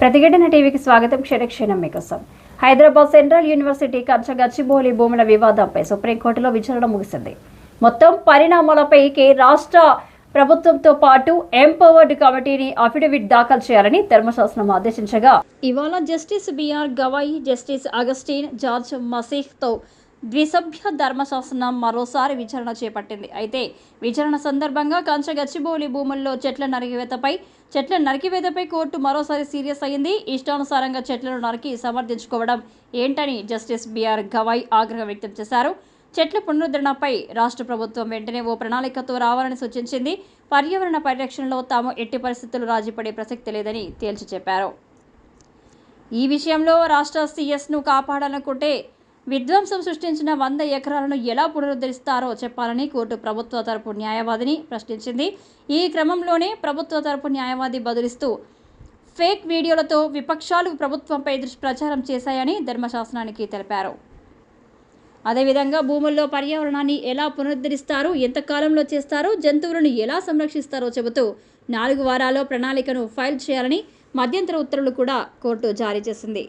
ప్రతిఘటన టీవీకి స్వాగతం. క్షణక్షణం మీకోసం. హైదరాబాద్ సెంట్రల్ యూనివర్సిటీ కంచ గచ్చిబౌలి భూముల వివాదంపై సుప్రీంకోర్టులో విచారణ ముగిసింది. మొత్తం పరిణామాలపై కే రాష్ట్ర ప్రభుత్వంతో పాటు ఎంపవర్డ్ కమిటీని అఫిడవిట్ దాఖలు చేయాలని ధర్మశాస్త్రం ఆదేశించగా ఇవాళ justice BR Gavai justice Augustine George మసీఫ్తో ద్విసభ్య ధర్మశాసనం మరోసారి విచారణ చేపట్టింది. అయితే విచారణ సందర్భంగా కంచ గచ్చిబౌలి భూముల్లో చెట్ల నరికివేతపై చెట్ల నరికివేతపై కోర్టు మరోసారి సీరియస్ అయింది ఇష్టానుసారంగా చెట్లను నరికి సమర్థించుకోవడం ఏంటని జస్టిస్ బిఆర్ గవాయ్ ఆగ్రహం వ్యక్తం చేశారు. చెట్ల పునరుద్ధరణపై రాష్ట్ర ప్రభుత్వం వెంటనే ఓ ప్రణాళికతో రావాలని సూచించింది. పర్యావరణ పరిరక్షణలో తాము ఎట్టి పరిస్థితులు రాజీపడే ప్రసక్తి లేదని తేల్చి చెప్పారు. ఈ విషయంలో రాష్ట్ర సీఎస్ను కాపాడాలనుకుంటే విధ్వంసం సృష్టించిన వంద ఎకరాలను ఎలా పునరుద్ధరిస్తారో చెప్పాలని కోర్టు ప్రభుత్వ తరపు న్యాయవాదిని ప్రశ్నించింది. ఈ క్రమంలోనే ప్రభుత్వ తరపు న్యాయవాది బదులిస్తూ ఫేక్ వీడియోలతో విపక్షాలు ప్రభుత్వంపై దుష్ప్రచారం చేశాయని ధర్మశాసనానికి తెలిపారు. అదేవిధంగా భూముల్లో పర్యావరణాన్ని ఎలా పునరుద్ధరిస్తారు ఎంత కాలంలో చేస్తారో జంతువులను ఎలా సంరక్షిస్తారో చెబుతూ నాలుగు వారాల్లో ప్రణాళికను ఫైల్ చేయాలని మధ్యంతర ఉత్తర్వులు కూడా కోర్టు జారీ చేసింది.